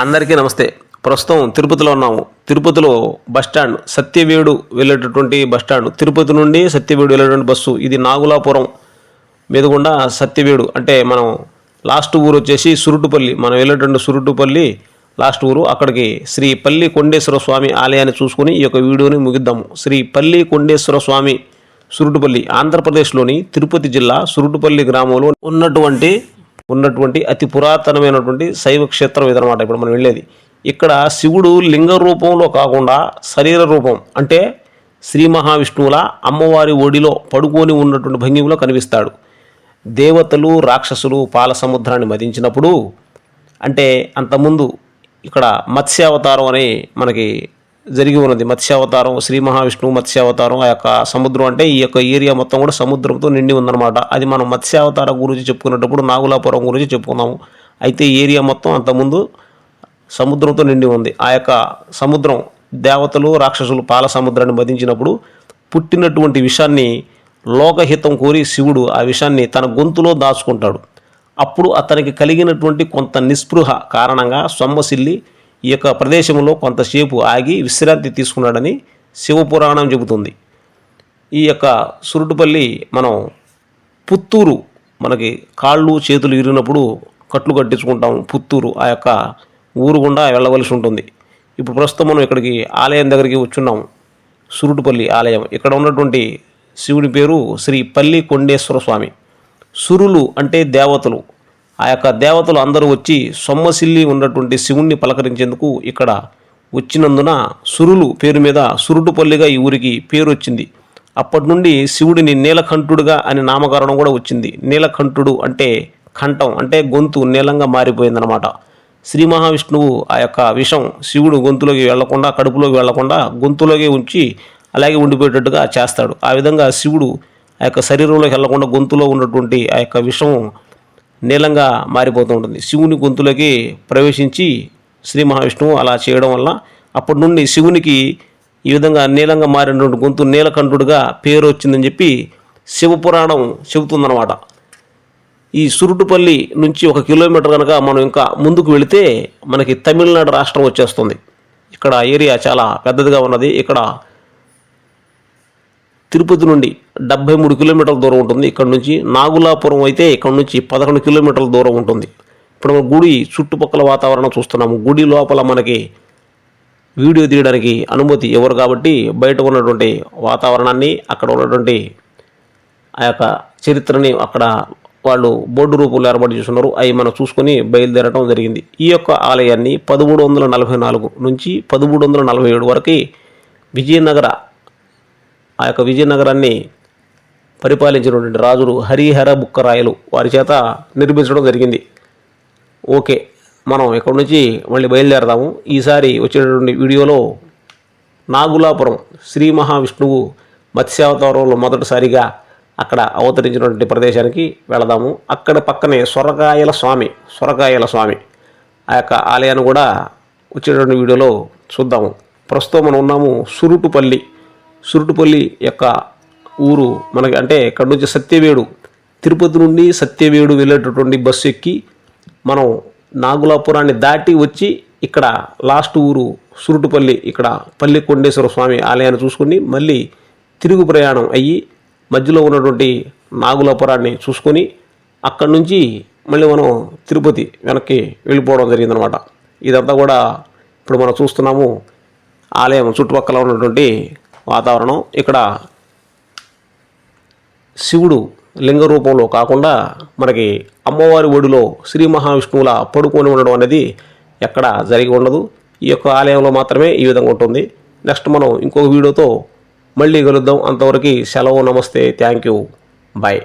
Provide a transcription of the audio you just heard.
అందరికీ నమస్తే. ప్రస్తుతం తిరుపతిలో ఉన్నాము. తిరుపతిలో బస్టాండ్ సత్యవేడు వెళ్ళేటటువంటి బస్టాండ్ తిరుపతి నుండి సత్యవేడు వెళ్ళేటువంటి బస్సు ఇది నాగులాపురం మీదుగుండా సత్యవేడు. అంటే మనం లాస్ట్ ఊరు వచ్చేసి సురుటుపల్లి. మనం వెళ్ళేటువంటి సురుటుపల్లి లాస్ట్ ఊరు. అక్కడికి శ్రీ పల్లి కొండేశ్వర స్వామి ఆలయాన్ని చూసుకుని ఈ యొక్క వీడియోని ముగిద్దాము. శ్రీ పల్లి కొండేశ్వర స్వామి సురుటుపల్లి ఆంధ్రప్రదేశ్లోని తిరుపతి జిల్లా సురుటుపల్లి గ్రామంలో ఉన్నటువంటి ఉన్నటువంటి అతి పురాతనమైనటువంటి శైవ క్షేత్రం ఇదనమాట ఇప్పుడు మనం వెళ్ళేది. ఇక్కడ శివుడు లింగ రూపంలో కాకుండా శరీర రూపం అంటే శ్రీ మహావిష్ణువుల అమ్మవారి ఒడిలో పడుకొని ఉన్నటువంటి భంగిమలో కనిపిస్తాడు. దేవతలు రాక్షసులు పాల సముద్రాన్ని మదించినప్పుడు అంటే అంతకుముందు ఇక్కడ మత్స్యావతారం అని మనకి జరిగి ఉన్నది. మత్స్యావతారం శ్రీ మహావిష్ణువు మత్స్యావతారం ఆ యొక్క సముద్రం అంటే ఈ యొక్క ఏరియా మొత్తం కూడా సముద్రంతో నిండి ఉందన్నమాట. అది మనం మత్స్యావతారం గురించి చెప్పుకునేటప్పుడు నాగులాపురం గురించి చెప్పుకున్నాము. అయితే ఏరియా మొత్తం అంతకుముందు సముద్రంతో నిండి ఉంది. ఆ యొక్క సముద్రం దేవతలు రాక్షసులు పాల సముద్రాన్ని మధించినప్పుడు పుట్టినటువంటి విషాన్ని లోకహితం కోరి శివుడు ఆ విషాన్ని తన గొంతులో దాచుకుంటాడు. అప్పుడు అతనికి కలిగినటువంటి కొంత నిస్పృహ కారణంగా సొమ్మసిల్లి ఈ యొక్క ప్రదేశంలో కొంతసేపు ఆగి విశ్రాంతి తీసుకున్నాడని శివపురాణం చెబుతుంది. ఈ యొక్క సురుటుపల్లి మనం పుత్తూరు మనకి కాళ్ళు చేతులు ఇరిగినప్పుడు కట్లు కట్టించుకుంటాం పుత్తూరు ఆ యొక్క ఊరు గుండా వెళ్ళవలసి ఉంటుంది. ఇప్పుడు ప్రస్తుతం మనం ఇక్కడికి ఆలయం దగ్గరికి వచ్చున్నాం. సురుటుపల్లి ఆలయం. ఇక్కడ ఉన్నటువంటి శివుడి పేరు శ్రీ పల్లి కొండేశ్వర స్వామి. సురులు అంటే దేవతలు. ఆ యొక్క దేవతలు అందరూ వచ్చి సొమ్మసిల్లి ఉన్నటువంటి శివుణ్ణి పలకరించేందుకు ఇక్కడ వచ్చినందున సురులు పేరు మీద సురుటుపల్లిగా ఈ ఊరికి పేరు వచ్చింది. అప్పటి నుండి శివుడిని నీలకంఠుడుగా అని నామకరణం కూడా వచ్చింది. నీలకంఠుడు అంటే కంఠం అంటే గొంతు నీలంగా మారిపోయిందనమాట శ్రీ మహావిష్ణువు ఆ యొక్క విషం శివుడు గొంతులోకి వెళ్ళకుండా కడుపులోకి వెళ్ళకుండా గొంతులోకి ఉంచి అలాగే ఉండిపోయేటట్టుగా చేస్తాడు. ఆ విధంగా శివుడు ఆ యొక్క శరీరంలోకి వెళ్ళకుండా గొంతులో ఉన్నటువంటి ఆ యొక్క విషం నీలంగా మారిపోతూ ఉంటుంది. శివుని గొంతులోకి ప్రవేశించి శ్రీ మహావిష్ణువు అలా చేయడం వల్ల అప్పటి నుండి శివునికి ఈ విధంగా నీలంగా మారినటువంటి గొంతు నీలకంఠుడిగా పేరు వచ్చిందని చెప్పి శివపురాణం చెబుతుందన్నమాట. ఈ సురుటుపల్లి నుంచి ఒక కిలోమీటర్ కనుక మనం ఇంకా ముందుకు వెళితే మనకి తమిళనాడు రాష్ట్రం వచ్చేస్తుంది. ఇక్కడ ఏరియా చాలా పెద్దదిగా ఉన్నది. ఇక్కడ తిరుపతి నుండి డెబ్బై మూడు కిలోమీటర్ల దూరం ఉంటుంది. ఇక్కడ నుంచి నాగులాపురం అయితే ఇక్కడ నుంచి పదకొండు కిలోమీటర్ల దూరం ఉంటుంది. ఇప్పుడు మనం గుడి చుట్టుపక్కల వాతావరణం చూస్తున్నాము. గుడి లోపల మనకి వీడియో తీయడానికి అనుమతి ఇవ్వరు కాబట్టి బయట ఉన్నటువంటి వాతావరణాన్ని అక్కడ ఉన్నటువంటి ఆ యొక్క చరిత్రని అక్కడ వాళ్ళు బోర్డు రూపంలో ఏర్పాటు చేస్తున్నారు. అవి మనం చూసుకొని బయలుదేరడం జరిగింది. ఈ యొక్క ఆలయాన్ని పదమూడు వందల నలభై నాలుగు నుంచి పదమూడు వందల నలభై ఏడు వరకు విజయనగర ఆ యొక్క విజయనగరాన్ని పరిపాలించినటువంటి రాజులు హరిహర బుక్కరాయలు వారి చేత నిర్మించడం జరిగింది. ఓకే మనం ఇక్కడ నుంచి మళ్ళీ బయలుదేరదాము. ఈసారి వచ్చేటటువంటి వీడియోలో నాగులాపురం శ్రీ మహావిష్ణువు మత్స్యావతారంలో మొదటిసారిగా అక్కడ అవతరించినటువంటి ప్రదేశానికి వెళదాము. అక్కడ పక్కనే సొరకాయల స్వామి సొరకాయల స్వామి ఆ యొక్క ఆలయాన్ని కూడా వచ్చేటటువంటి వీడియోలో చూద్దాము. ప్రస్తుతం మనం ఉన్నాము సురుటుపల్లి. సురుటుపల్లి యొక్క ఊరు మనకి అంటే ఇక్కడ నుంచి సత్యవేడు తిరుపతి నుండి సత్యవేడు వెళ్ళేటటువంటి బస్సు ఎక్కి మనం నాగులాపురాన్ని దాటి వచ్చి ఇక్కడ లాస్ట్ ఊరు సురుటుపల్లి ఇక్కడ పల్లి కొండేశ్వర స్వామి ఆలయాన్ని చూసుకుని మళ్ళీ తిరుగు ప్రయాణం అయ్యి మధ్యలో ఉన్నటువంటి నాగులాపురాన్ని చూసుకొని అక్కడి నుంచి మళ్ళీ మనం తిరుపతి వెనక్కి వెళ్ళిపోవడం జరిగిందనమాట. ఇదంతా కూడా ఇప్పుడు మనం చూస్తున్నాము. ఆలయం చుట్టుపక్కల ఉన్నటువంటి వాతావరణం ఇక్కడ శివుడు లింగ రూపంలో కాకుండా మనకి అమ్మవారి ఒడిలో శ్రీ మహావిష్ణువుల పడుకొని ఉండడం అనేది ఎక్కడ జరిగి ఉండదు. ఈ యొక్క ఆలయంలో మాత్రమే ఈ విధంగా ఉంటుంది. నెక్స్ట్ మనం ఇంకొక వీడియోతో మళ్ళీ కలుద్దాం. అంతవరకు సెలవు నమస్తే. Thank you bye